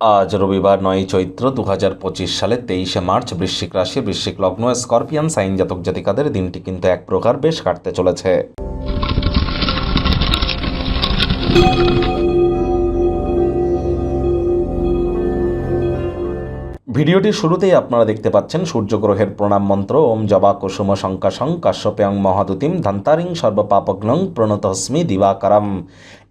আজ রবিবার নয় চৈত্র দু হাজার পঁচিশ সালে তেইশে মার্চ বৃশ্চিক রাশি, বৃশ্চিক লগ্ন, স্করপিয়ান, সাইন জাতক জাতিকাদের দিনটি কিন্তু এক প্রকার বেশ কাটতে চলেছে। ভিডিওটির শুরুতেই আপনারা দেখতে পাচ্ছেন সূর্যগ্রহের প্রণাম মন্ত্র, ওম জবা কুসুম শঙ্কাশং কাশ্যপ্যাং মহাদুতিম ধান্তারিং সর্বপাপগ্নং প্রণতস্মি দিবাকারম।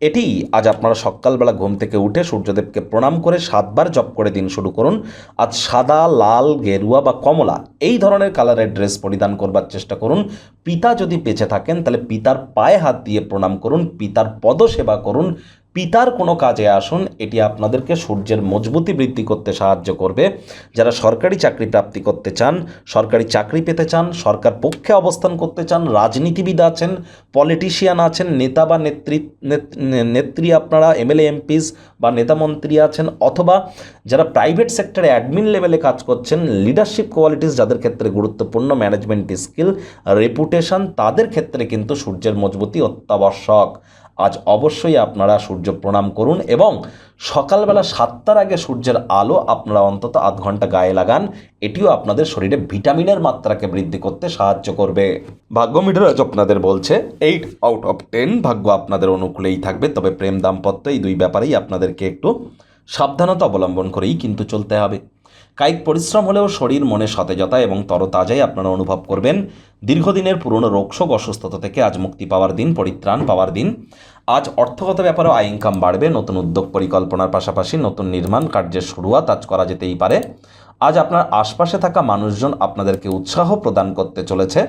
এটি আজ আপনারা সকালবেলা ঘুম থেকে উঠে সূর্যদেবকে প্রণাম করে সাতবার জপ করে দিন শুরু করুন। আজ সাদা, লাল, গেরুয়া বা কমলা, এই ধরনের কালারের ড্রেস পরিধান করবার চেষ্টা করুন। পিতা যদি বেঁচে থাকেন, তাহলে পিতার পায়ে হাত দিয়ে প্রণাম করুন, পিতার পদ সেবা করুন। পিতার কোনো কাজে আসুন, এটি আপনাদেরকে সূর্যের মজবুতি বৃদ্ধি করতে সাহায্য করবে। যারা সরকারি চাকরি প্রাপ্তি করতে চান, সরকারি চাকরি পেতে চান, সরকার পক্ষে অবস্থান করতে চান, রাজনীতিবিদ আছেন, পলিটিশিয়ান আছেন, নেতা বা নেত্রী, নেত- নেত্রী আপনারা, এমএলএ, এমপিস বা নেতামন্ত্রী আছেন, অথবা যারা প্রাইভেট সেক্টরে অ্যাডমিন লেভেলে কাজ করছেন, লিডারশিপ কোয়ালিটিস যাদের ক্ষেত্রে গুরুত্বপূর্ণ ম্যানেজমেন্ট স্কিল, রেপুটেশন, তাদের ক্ষেত্রে কিন্তু সূর্যের মজবুতি অত্যাবশ্যক। আজ অবশ্যই আপনারা সূর্য প্রণাম করুন এবং সকালবেলা সাতটার আগে সূর্যের আলো আপনারা অন্তত আধ ঘণ্টা গায়ে লাগান। এটিও আপনাদের শরীরে ভিটামিনের মাত্রাকে বৃদ্ধি করতে সাহায্য করবে। ভাগ্য মিটার আজ আপনাদের বলছে এইট আউট অফ টেন ভাগ্য আপনাদের অনুকূলেই থাকবে, তবে প্রেম দাম্পত্য এই দুই ব্যাপারেই আপনাদেরকে একটু সাবধানতা অবলম্বন করেই কিন্তু চলতে হবে। কায়িক পরিশ্রম হলেও শরীর, মনে সতেজতা এবং তরতাজাই আপনারা অনুভব করবেন। দীর্ঘদিনের পুরনো রোগশোক অসুস্থতা থেকে আজ মুক্তি পাওয়ার দিন, পরিত্রাণ পাওয়ার দিন। আজ অর্থগত ব্যাপারেও আয় ইনকাম বাড়বে, নতুন উদ্যোগ পরিকল্পনার পাশাপাশি নতুন নির্মাণ কার্যের শুরুয়াত আজ করা যেতেই পারে। আজ আপনার আশপাশে থাকা মানুষজন আপনাদেরকে উৎসাহ প্রদান করতে চলেছে।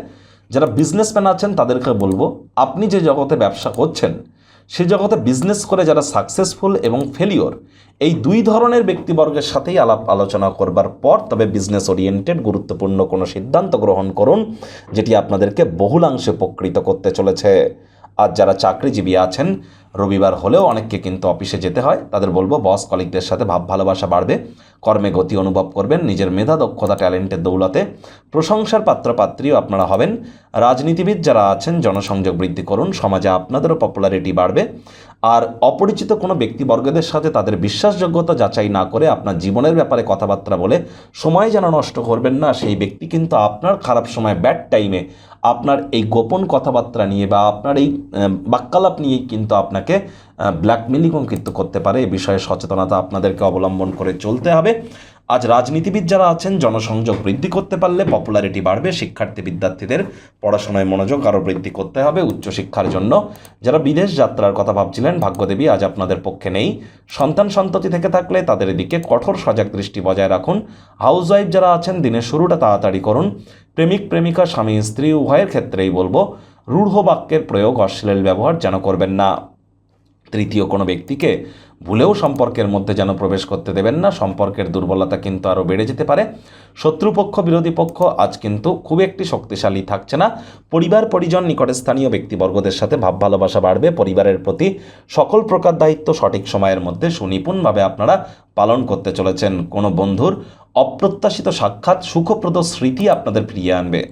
যারা বিজনেসম্যান আছেন তাদেরকে বলব, আপনি যে জগতে ব্যবসা করছেন সে জগতে বিজনেস করে যারা সাকসেসফুল এবং ফেলিওর এই দুই ধরনের ব্যক্তিবর্গের সাথেই আলাপ আলোচনা করবার পর তবে বিজনেস ওরিয়েন্টেড গুরুত্বপূর্ণ কোনো সিদ্ধান্ত গ্রহণ করুন, যেটি আপনাদেরকে বহুলাংশে উপকৃত করতে চলেছে। আর যারা চাকরিজীবী আছেন রবিবার হলেও অনেককে কিন্তু অফিসে যেতে হয়। তাদের বলব বস কলিকদের সাথে ভাব ভালোবাসা বাড়বে। কর্মে গতি অনুভব করবেন। নিজের মেধা, দক্ষতা ট্যালেন্টের দৌলতে প্রশংসার পাত্রপাত্রীও আপনারা হবেন। রাজনীতিবিদ যারা আছেন, জনসংযোগ বৃদ্ধি করুন। সমাজে আপনাদেরও পপুলারিটি বাড়বে। আর অপরিচিত কোনো ব্যক্তিবর্গদের সাথে তাদের বিশ্বাসযোগ্যতা যাচাই না করে আপনার জীবনের ব্যাপারে কথাবার্তা বলে সময় যেন নষ্ট করবেন না, সেই ব্যক্তি কিন্তু আপনার খারাপ সময় ব্যাড টাইমে আপনার এই গোপন কথাবার্তা নিয়ে বা আপনার এই বাক্যালাপ নিয়েই কিন্তু আপনাকে ব্ল্যাকমেলিংও কিন্তু করতে পারে। এ বিষয়ে সচেতনতা আপনাদেরকে অবলম্বন করে চলতে হবে। আজ রাজনীতিবিদ যারা আছেন, জনসংযোগ বৃদ্ধি করতে পারলে পপুলারিটি বাড়বে, শিক্ষার্থী বিদ্যার্থীদের পড়াশোনায় মনোযোগ আরও বৃদ্ধি করতে হবে উচ্চশিক্ষার জন্য। যারা বিদেশ যাত্রার কথা ভাবছিলেন, ভাগ্যদেবী আজ আপনাদের পক্ষে নেই। সন্তান সন্ততি থেকে থাকলে তাদের দিকে কঠোর সজাগ দৃষ্টি বজায় রাখুন। হাউসওয়াইফ যারা আছেন, দিনের শুরুটা তাড়াতাড়ি করুন। প্রেমিক, প্রেমিকা, স্বামী, স্ত্রী, উভয়ের ক্ষেত্রেই বলব, রূঢ় বাক্যের প্রয়োগ অশ্লীল ব্যবহার যেন করবেন না। তৃতীয় কোনো ব্যক্তিকে ভুলেও সম্পর্কের মধ্যে যেন প্রবেশ করতে দেবেন না, সম্পর্কের দুর্বলতা কিন্তু আরও বেড়ে যেতে পারে। শত্রুপক্ষ, বিরোধী পক্ষ আজ কিন্তু খুব একটি শক্তিশালী থাকছে না। পরিবার, পরিজন, নিকটে স্থানীয় ব্যক্তিবর্গদের সাথে ভাব ভালোবাসা বাড়বে। পরিবারের প্রতি সকল প্রকার দায়িত্ব সঠিক সময়ের মধ্যে সুনিপুণভাবে আপনারা পালন করতে চলেছেন। কোনো বন্ধুর অপ্রত্যাশিত সাক্ষাৎ, সুখপ্রদ স্মৃতি আপনাদের ফিরিয়ে আনবে।